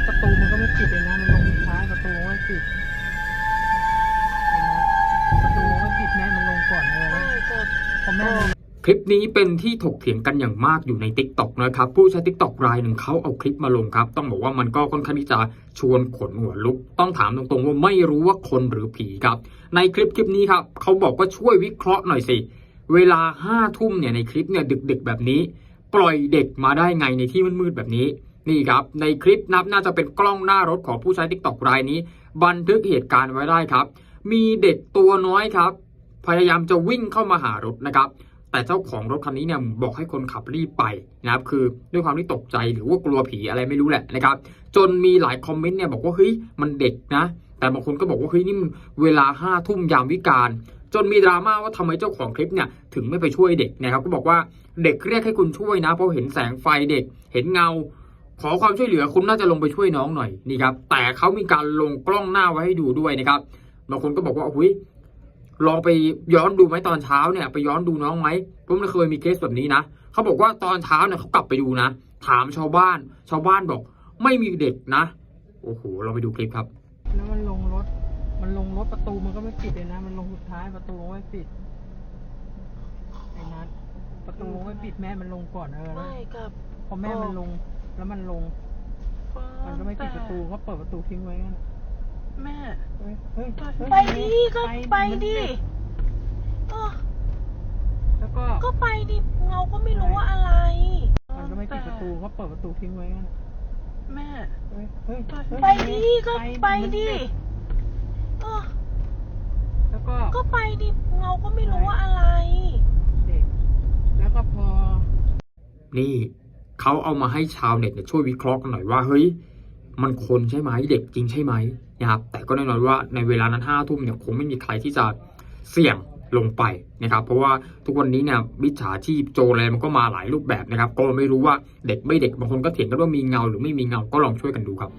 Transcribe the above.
ถประตูมันก็ไม่ปิดเลยนะ มันลงท้ายประตูไม่ปิดประตูไม่ปิดแม่มันลงก่อนเลยพอแม่คลิปนี้เป็นที่ถกเถียงกันอย่างมากอยู่ใน t ิ k t o k นะครับ ผู้ใช้ t ิ k t o k รายหนึ่งเขาเอาคลิปมาลงครับ ต้องบอกว่ามันก็ค่อนข้างที่จะชวนขนหัวลุก ต้องถามตรงๆว่าไม่รู้ว่าคนหรือผีครับ ในคลิปคลิปนี้ครับเขาบอกว่าช่วยวิเคราะห์หน่อยสิ เวลาห้าทุ่มเนี่ยในคลิปเนี่ยดึกๆแบบนี้ ปล่อยเด็กมาได้ไงในที่มืดๆแบบนี้ นี่ครับ ในคลิปนับน่าจะเป็นกล้องหน้ารถของผู้ใช้ t ิ k t o k รายนี้ บันทึกเหตุการณ์ไว้ได้ครับ มีเด็กตัวน้อยครับ พยายามจะวิ่งเข้ามาหารถนะครับ แต่เจ้าของรถคันนี้เนี่ยบอกให้คนขับรีบไปนะครับ คือด้วยความที่ตกใจหรือว่ากลัวผีอะไรไม่รู้แหละนะครับ จนมีหลายคอมเมนต์เนี่ยบอกว่าเฮ้ยมันเด็กนะ แต่บางคนก็บอกว่าเฮ้ยนี่มันเวลาห้าทุ่มยามวิกาลจนมีดราม่าว่าทำไมเจ้าของคลิปเนี่ยถึงไม่ไปช่วยเด็กนะครับ ก็บอกว่าเด็กเรียกให้คุณช่วยนะเพราะเห็นแสงไฟเด็ก เห็นเงา ขอความช่วยเหลือคุณน่าจะลงไปช่วยน้องหน่อยนี่ครับ แต่เขามีการลงกล้องหน้าไว้ให้ดูด้วยนะครับบางคนก็บอกว่าอุ้ยลองไปย้อนดูไหมตอนเช้าเนี่ย ไปย้อนดูน้องไหมผมไม่เคยมีเคสแบบนี้นะเขาบอกว่าตอนเช้าเนี่ยเขากลับไปดูนะถามชาวบ้าน ชาวบ้านบอก ไม่มีเด็กนะ โอ้โหเราไปดูคลิปครับ แล้วมันลงรถ มันลงรถประตูมันก็ไม่ปิดเลยนะ มันลงสุดท้ายประตูไม่ปิดไอ้นัทประตูไม่ปิดแม่มันลงก่อนเออแล้วไม่กับพอแม่มันลง แล้วมันลง มันก็ไม่ปิดประตูก็เปิดประตูทิ้งไว้งั้นแม่ เฮ้ยเฮ้ยเฮ้ยไปดิก็ไปดิเออแล้วก็ ก็ไปดิเงาก็ไม่รู้ว่าอะไร มันก็ไม่ปิดประตูก็เปิดประตูทิ้งไว้งั้นแม่ เฮ้ยเฮ้ยเฮ้ยไปดิก็ไปดิเออแล้วก็ ก็ไปดิเงาก็ไม่รู้ว่าอะไรเด็กแล้วก็พอ นี่ เขาเอามาให้ชาวเน็ตช่วยวิเคราะห์กันหน่อยว่าเฮ้ยมันคนใช่ไหมเด็กจริงใช่ไหมนะครับแต่ก็แน่นอนว่าในเวลานั้นห้าทุ่มเนี่ยคงไม่มีใครที่จะเสี่ยงลงไปนะครับ เพราะว่าทุกวันนี้เนี่ยวิชาชีพโจรอะไรมันก็มาหลายรูปแบบนะครับ ก็ไม่รู้ว่าเด็กไม่เด็กบางคนก็เถียงกันว่ามีเงาหรือไม่มีเงาก็ลองช่วยกันดูครับ